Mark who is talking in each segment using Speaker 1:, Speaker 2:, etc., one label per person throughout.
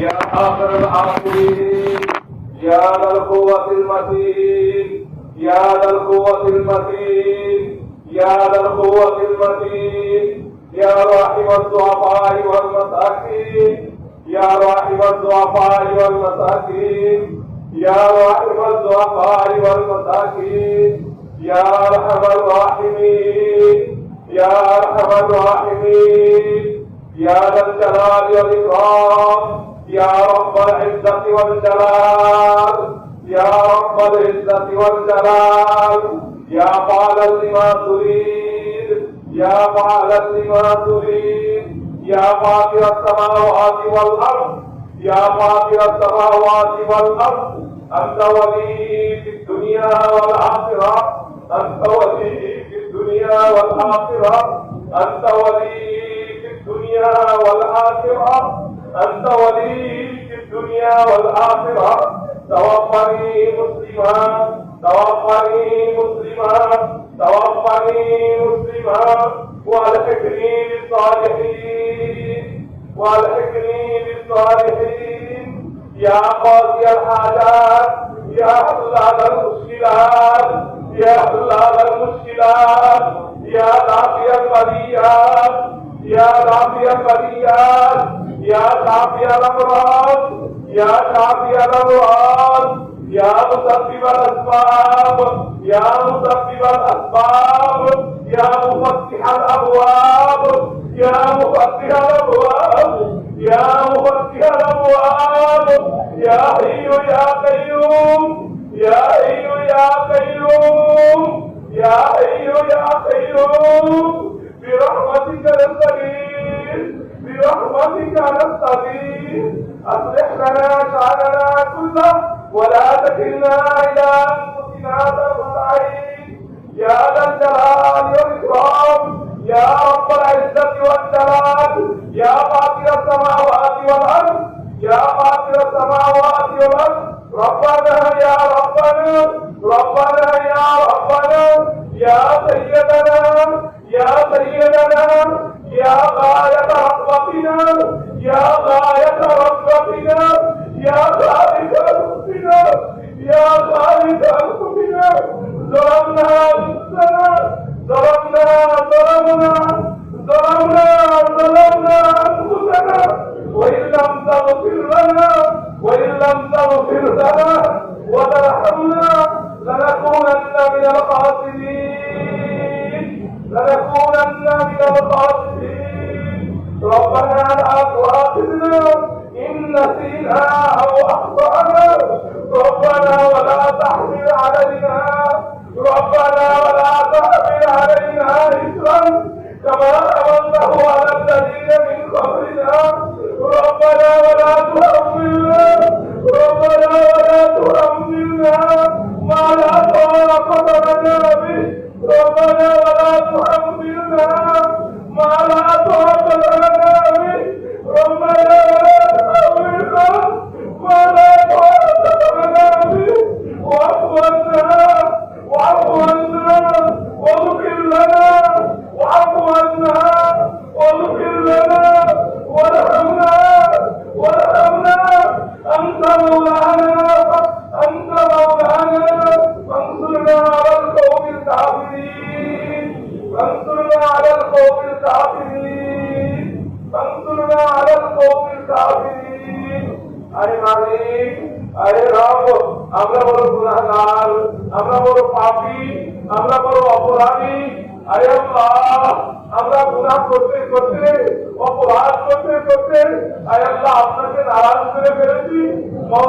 Speaker 1: يا آخر الآخرين يا ذا القوة المتين يا ذا القوة المتين يا ذا القوة المتين يا راحم الضعفاء والمساكين يا راحم الضعفاء والمساكين يا راحم الضعفاء والمساكين يا أرحم الراحمين يا أرحم الراحمين يا ذا الجلال والإكرام. يا رب العزة والجلال يا رب العزة والجلال يا فعلا لما تريد يا فعلا لما تريد يا فاطر السماوات والأرض يا فاطر السماوات والأرض أنت ولي في الدنيا والآخرة أنت ولي في الدنيا والآخرة أنت ولي في الدنيا والآخرة. أنت ولي في الدنيا والآخرة. توفني مسلما. توفني مسلما. توفني مسلما. والحقني بالصالحين. والحقني بالصالحين. يا قاضي الحاجات. يا حلال المشكلات. يا حلال المشكلات. يا دافي البريات يا دافي البريات يا دافي الامراض يا شافي الامراض يا مسبب الأسباب يا مسبب الأسباب يا مفتح الأبواب يا مفتح الأبواب يا مفتح الأبواب يا حي يا قيوم يا حي يا قيوم يا حي يا قيوم برحمتك نستغيث. برحمتك نستغيث اصلح لنا شاننا كله ولا تكلنا إلى انفسنا طرفه عين يا ذا الجلال والاكرام يا رب العزه والجلال يا فاطر السماوات والارض يا فاطر السماوات والارض ربنا يا ربنا نفعه بعملنا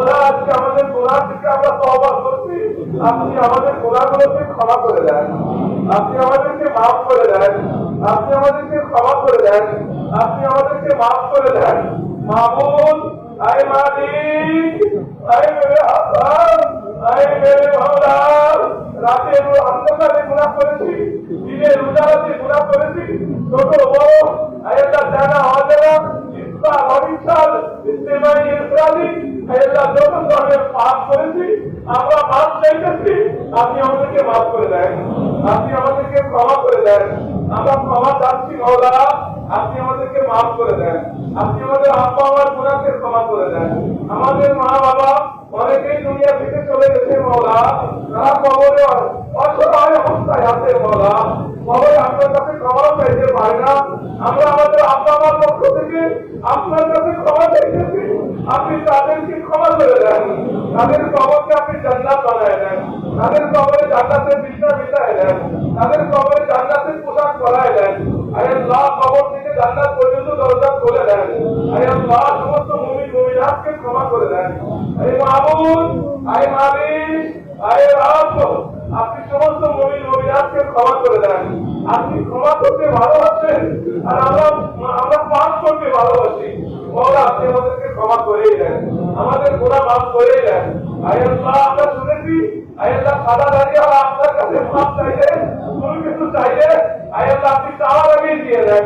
Speaker 1: আজকে আমাদের গুনাহ থেকে আমরা তওবা করছি। আপনি আমাদের গুনাহগুলোকে ক্ষমা করে দেন। আপনি আমাদেরকে মাফ করে দেন। আপনি আমাদেরকে ক্ষমা করে দেন। আপনি আমাদেরকে মাফ করে দেন। মামুন আয় মালিক আয় মেরে হাসান আয় মেরে মাওলা রাতের অন্ধকারে গুনাহ করেছি, দিনের উজালাতে গুনাহ করেছি। ছোট বড় আয়াল্লাহ জানা অজানা ইচ্ছা অনিচ্ছার ইস্তেমাই ইসরালি আয়াল্লাহ যত ধরনের পাপ করেছি, আমরা মাফ চাইতেছি, আপনি আমাদেরকে মাফ করে দেন। আপনি আমাদেরকে ক্ষমা করে দেন। আমরা ক্ষমা চাচ্ছি মৌলা আপনি আমাদেরকে মাফ করে দেন। আপনি আমাদের আব্বা আমার গুণাকে ক্ষমা করে দেন। আমাদের মা বাবা অনেকেই দুনিয়া থেকে চলে গেছে মৌলা তারা কবরে অসহায় অবস্থায় আছে মৌলা কবরে আপনার কাছে ক্ষমা চাইতে পারে না। আমরা আমাদের আব্বা মার পক্ষ থেকে আপনার কাছে ক্ষমা চাইতেছি। আপনি তাদেরকে ক্ষমা করে দেন। তাদের কবরকে আপনি জান্নাত বানায় দেন। তাদের কবরে জান্নাতের বিছনা বিছায় দেন। তাদের কবরে জান্নাতের পোশাক পরায় দেন আরে আল্লাহ কবর থেকে জান্নাত পর্যন্ত দরজা খুলে দেন আরে আল্লাহ সমস্ত মুমিন মুমিনাতকে ক্ষমা করে দেন আরে মাহবুব আরে মালিক আরে রাব আপনি সমস্ত মুমিন মুমিনাতকে ক্ষমা করে দেন। আপনি ক্ষমা করতে ভালোবাসেন, আর আমরা আমরা পাপ করতে ভালোবাসি। মৌলা আপনি আমাদেরকে ক্ষমা করেই দেন। আমাদের গোনা মাফ করেই দেন। আয় আল্লাহ, আমরা শুনেছি, আয় আল্লাহ সাদা দাঁড়িয়ে আপনার কাছে মাফ চাইলে, কোনো কিছু চাইলে, আয় আল্লাহ আপনি চাওয়ার আগেই দিয়ে দেন।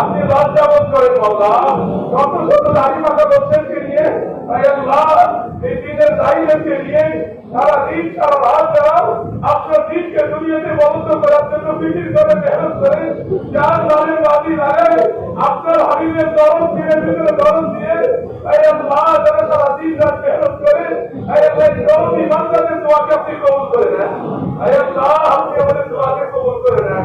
Speaker 1: আপনি লজ্জা করেন মৌলা শত শত দাড়ি মাথা লোকদেরকে নিয়ে, আয় আল্লাহ, এই দিনের দায়ীদেরকে নিয়ে সারা দিন সারা রাত যারা আপনার দিনকে দুনিয়াতে বন্ধ করার জন্য বিক্রি করে মেহনত করে যার নামে বাদি লাগে আপনার হাবিবের দরদ দিয়ে ভিতরে দরদ দিয়ে এই আল্লাহ যারা সারা দিন রাত মেহনত করে এই আল্লাহ এই দরদ ইমানদারদের দোয়াকে আপনি কবুল করে নেন এই আল্লাহ আপনি আমাদের দোয়াকে কবুল করে নেন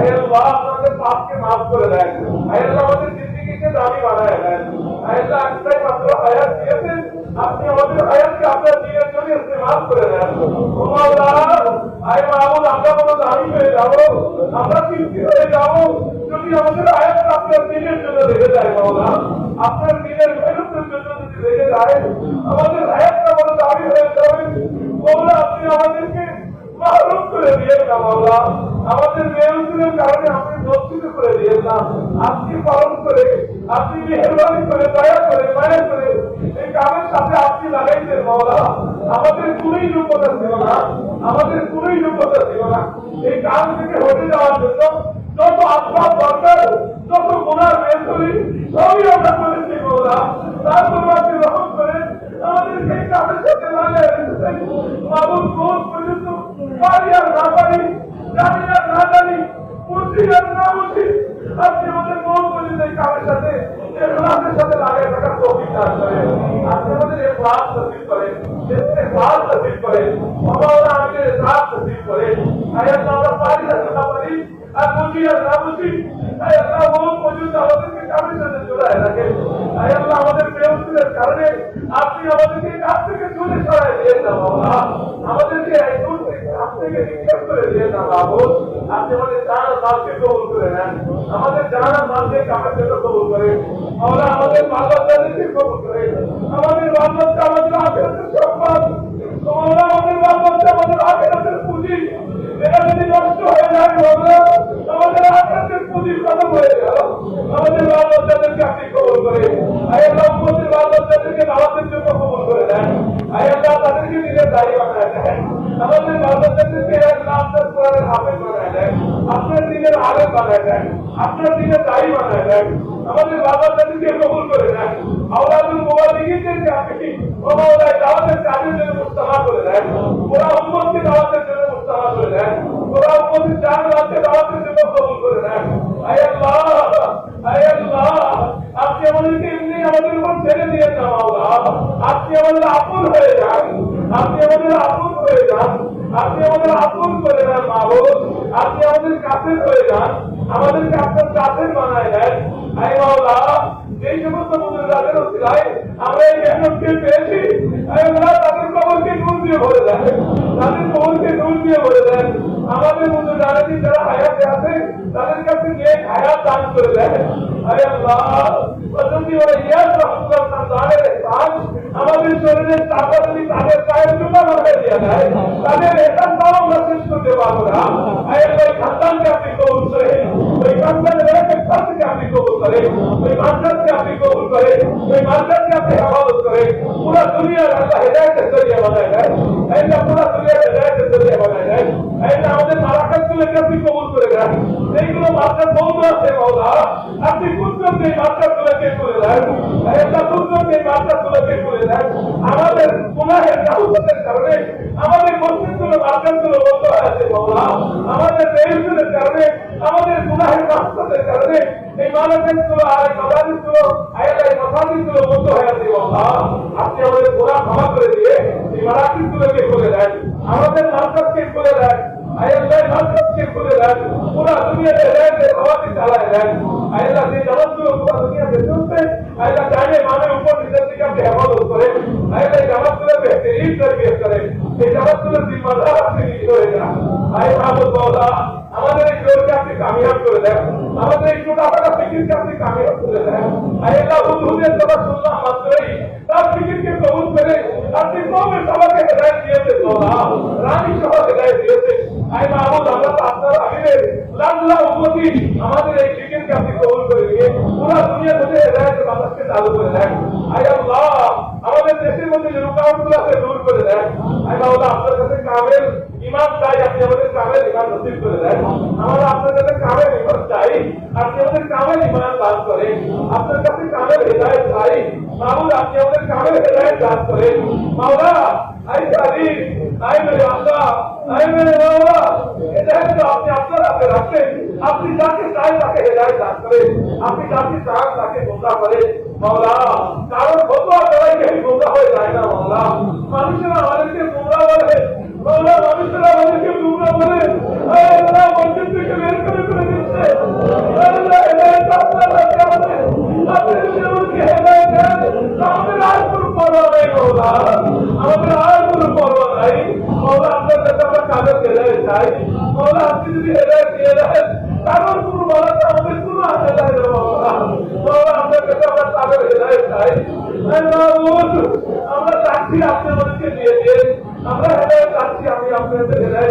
Speaker 1: এই আল্লাহ আপনাদের পাপকে মাফ করে দেন এই আল্লাহ আমাদের জিন্দিগিকে দামি বানায় দেন এই আল্লাহ একটাই মাত্র হায়াত দিয়েছেন আপনি আমাদের হায়াতকে আপনার দিনের জন্য ইস্তেমাল করে দেন। আয় মাহমুদ, আমরা আমাদের আয়াত আপনি করে দিয়ে না মাওলা আমাদের কারণে লজ্জিত করে দিয়ে না। আপনি পালন করে, আপনি মেহরবানি করে, দয়া করে, মায়া করে এই কামের আমাদের কোনই যোগ্যতা ছিল না আমাদের কোনই যোগ্যতা ছিল না এই কাম থেকে হতে যাওয়ার জন্য যত আসবাব দরকার, যত গুণার বের করি সবই আমরা করেছি মাওলা তারপর আপনি রহম করে আমাদের সাথে লাগাই থাকার আপনি আমাদের এখলাস নসিব করেন ইস্তেগফার নসিব করেন মাওলানা আমাদের ইসলাম নসিব করেন আয় আল্লাহ আমরা পারি আর না পারি আর বুঝি আর না বুঝি আয় আল্লাহ কোন পর্যন্ত আমাদেরকে কামের সাথে জোড়ায় রাখেন আয় আল্লাহ আমাদের বেউসিলের কারণে আপনি আমাদেরকে কাছ থেকে দূরে সরাই দিয়ে না মাওলা আমাদেরকে এই দূর থেকে কাছ থেকে নিক্ষেপ করে দিয়ে না মাহবুব আপনি আমাদের জানা মালকে কবুল করে নেন। আমাদের মালকে কামের জন্য কবুল করে মাওলা আমাদের বাচ্চাদেরকে কবুল করে, আমাদের বাচ্চা আমাদের আখেরাতের সম্মান মাওলা আমাদের বাচ্চা আমাদের আখেরাতের পুঁজি। যদি নষ্ট আমাদের আখেরাতের পুঁজি হয়ে গেল। আমাদের বাচ্চাদেরকে আপনি কবুল করে, আয় আল্লাহ আমাদের বাচ্চাদেরকে দাওয়াতের জন্য কবুল করে দেন আয় আল্লাহ নিজের দায়ী বানায় দেন আমাদের বাচ্চাদেরকে এক নামদার কোরআনের হাফেজ বানায় আপনার দিনের আলেম বানায় দেন, আপনার দিনের দায়ী বানায় দেন, আমাদের বাচ্চাদেরকে কবুল করে দেন আওলাদুল মুবালিগিনদেরকে আপনি ও মাওলায় দাওয়াতের কাজের জন্য মুস্তাফা করে দেন ওরা উম্মতকে দাওয়াতের জন্য মুস্তাফা করে দেন ওরা উম্মতের চার রাতে দাওয়াতের জন্য কবুল করে দেন আয় আল্লাহ আয় আল্লাহ আপনি আমাদেরকে এমনি আমাদের উপর ছেড়ে দিয়ে না আপনি আমাদের আপন হয়ে যান আপনি আমাদের আপন হয়ে যান। আপনি আমাদের আপন করে দেন মাহবুব আপনি আমাদের কাছে করে যান, আমাদেরকে আপনার কাছে বানায় দেন। আই মাওলা, যেই সমস্ত মুদ্রাদের অসিলায় আমরা এই মেহনতকে পেয়েছি। আয় আল্লাহ তাদের কবরকে নূর দিয়ে ভরে দেন। তাদের কবরকে নূর দিয়ে ভরে দেন। আমাদের মতো যারাদি যারা হায়াতে আছে তাদের কাছে নেক হায়াত দান করে দেন আয় আল্লাহ যদি ওরা ইয়াস রহমতুল্লাহ তার দানের ইহসান আমাদের শরীরের চাপা যদি তাদের পায়ের জন্য বানায় দেওয়া যায় তাদের এখান তাও আমরা শেষ করতে পারব না আয় আল্লাহ ওই খানদানকে আপনি কবুল করে ওই খানদানের এক একটা থেকে আপনি কবুল করে ওই মাদ্রাসকে আপনি কবুল করে ওই মাদ্রাসকে আপনি হেফাজত করে পুরো দুনিয়ার আল্লাহ হেদায়তের জরিয়া বানায় দেয় আল্লাহ পুরো দুনিয়ার হেদায়তের জরিয়া বানায় দেয় আল্লাহ আমাদের মারাকাতগুলোকে আপনি কবুল করে দেন এইগুলো মাদ্রাস বন্ধ আছে, মাওলা। আপনি কুদ্রত এই মাদ্রাসগুলোকে করে দেন। আল্লাহ কুদ্রত এই মাদ্রাসগুলোকে করে দেন। আমাদের গুনাহের কাহুসতের কারণে, আমাদের মসজিদগুলো মার্কেটগুলো বন্ধ আছে বাবা আমাদের দেশগুলোর কারণে, আমাদের গুনাহের কাহুসতের কারণে, এই মানবেরগুলো আর এই মাদারিসগুলো আয়ালা এই মাসাজিদগুলো বন্ধ হয়ে আছে বাবা আপনি আমাদের গুনাহ ক্ষমা করে দিয়ে এই মারাকিসগুলোকে খুলে দেন। আমাদের মার্কেটকে খুলে দেন। আয়াল্লাহ মার্কেটকে খুলে দেন পুরা দুনিয়াতে রেখে খাওয়াতে চালায় দেন আয়াল্লাহ যে জামাতগুলো পুরা দুনিয়াতে চলছে। আয়াল্লাহ চাইলে মানের উপর নিজের দিকে আপনি হেফাজত করেন আয়াল্লাহ জামাতগুলো বেহতরিন তরবিয়ত করেন এই জামাতগুলোর জিম্মাদার আপনি নিজে হয়ে যান আয় মাহমুদ মাওলা আমাদের এই জোরকে আপনি কামিয়াব করে দেন। আমাদের এই ছোট আটা ফিকিরকে আপনি কামিয়াব করে দেন। আয়াল্লাহ হুজুরের কথা শুনলাম মাত্রই তার ফিকিরকে কবুল করে আপনি কবে সবাইকে হেদায়ত দিয়েছেন মাওলা রানী সহ হেদায়ত দিয়েছেন। আয় মাহমুদ, আমরা তো আপনার আমিরের লাল্লা উম্মতি আমাদের এই ফিকিরকে আপনি কবুল করে দিয়ে পুরা দুনিয়া থেকে হেদায়তের বাতাসকে চালু করে দেন আয় আল্লাহ, আমাদের দেশের মধ্যে যে রুকাওয়াতগুলো আছে দূর করে দেন আয় মাওলা আপনার কাছে কামেল ইমান চাই, আপনি আমাদের কামেল ইমান নসিব করে দেন। আমরা আপনার কাছে কামেল ইমান চাই, আপনি আমাদের কামেল ইমান দান করেন। আপনার কাছে কামেল হেদায়ত চাই। মাহমুদ, আপনি আমাদের কামেল হেদায়ত দান করেন। মাওলা আই সারি আই মেরে আল্লাহ আপনি যাকে চাই তাকে করেন আপনি যাকে চান তাকে গোমরা করেন মাওলা কারণ ফতোয়া দ্বারাই কেউ গোমরা না, মাওলা। মানুষেরা আমাদেরকে গোমরা বলে। মাওলা, মানুষেরা আমাদেরকে গোমরা বলে। বের করে করে দিচ্ছে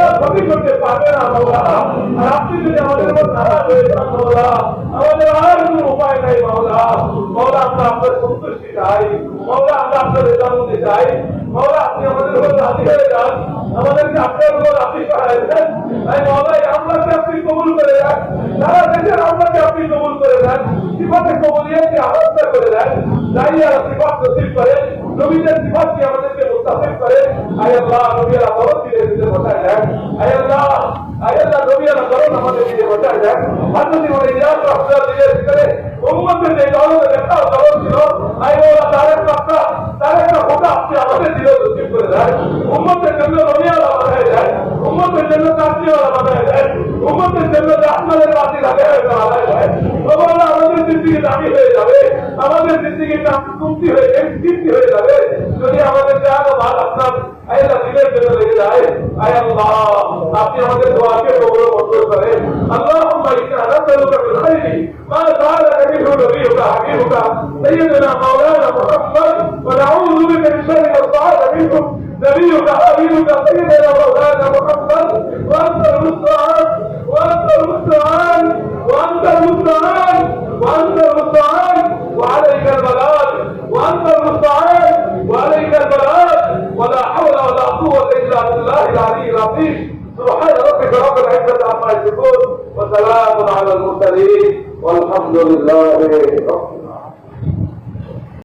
Speaker 1: মাওলা ক্ষতি করতে পারবে না মাওলা আর আপনি যদি আমাদের উপর নারাজ হয়ে যান মাওলা আমাদের আর কোনো উপায় নাই মাওলা মাওলা আমরা আপনার সন্তুষ্টি চাই। মাওলা আমরা আপনার রেজামতি চাই। মাওলা আপনি আমাদের উপর রাজি হয়ে যান। আমাদেরকে আপনার উপর রাজি দেন। তাই এই আমলাকে আপনি কবুল করে দেন সারা দেশের আমলাকে আপনি কবুল করে দেন সিফাতে কবুলিয়াতকে আরাধনা করে দেন দাঁড়িয়ে সিফাত নসিব করেন নবীদের সিফাতকে আমাদেরকে মুস্তাফিজ করেন আয় আল্লাহ নবীর আদরত দিলে দিতে বসায় দেন আয় আল্লাহ আয় আল্লাহ নবীর আদরত আমাদের দিতে বসায় দেন হাজরত ইমাম ইলিয়াস রাহমাতুল্লাহ দিলের ভিতরে উম্মতের যে দরদ একটা দরদ ছিল আয় মাওলা তার একটা তার একটা ফোটা আপনি আমাদের দিলে নসিব করে দেন উম্মতের জন্য নবীয়ালা বানায় দেন উম্মতের জন্য কাশিওয়ালা বানায় দেন উম্মতের জন্য জাহমালের বাতি লাগায় বানায় দেন বাবা আমাদের জিন্দিগি দামি হয়ে যাবে আমাদের জিন্দিগি কমতি হয়ে কীর্তি হয়ে যাবে যদি আমাদের জান ভাল আপনার আল্লাহ দিলের জন্য লেগে যায় আয় আল্লাহ আপনি আমাদের দোয়াকে কবুল মঞ্জুর করেন اللهم إنا نسألك بالخير ما سألك منه نبيك حبيبك سيدنا مولانا محمد ونعوذ بك من شر ما استعاذ منه نبيك حبيبك سيدنا مولانا محمد وأنت المستعان وأنت المستعان وأنت المستعان وأنت المستعان وعليك البلاغ وأنت المستعان وعليك البلاغ. ولا حول ولا قوة إلا بالله العلي العظيم. سبحان ربك رب العزة عما يصفون وسلام على المرسلين والحمد لله رب العالمين.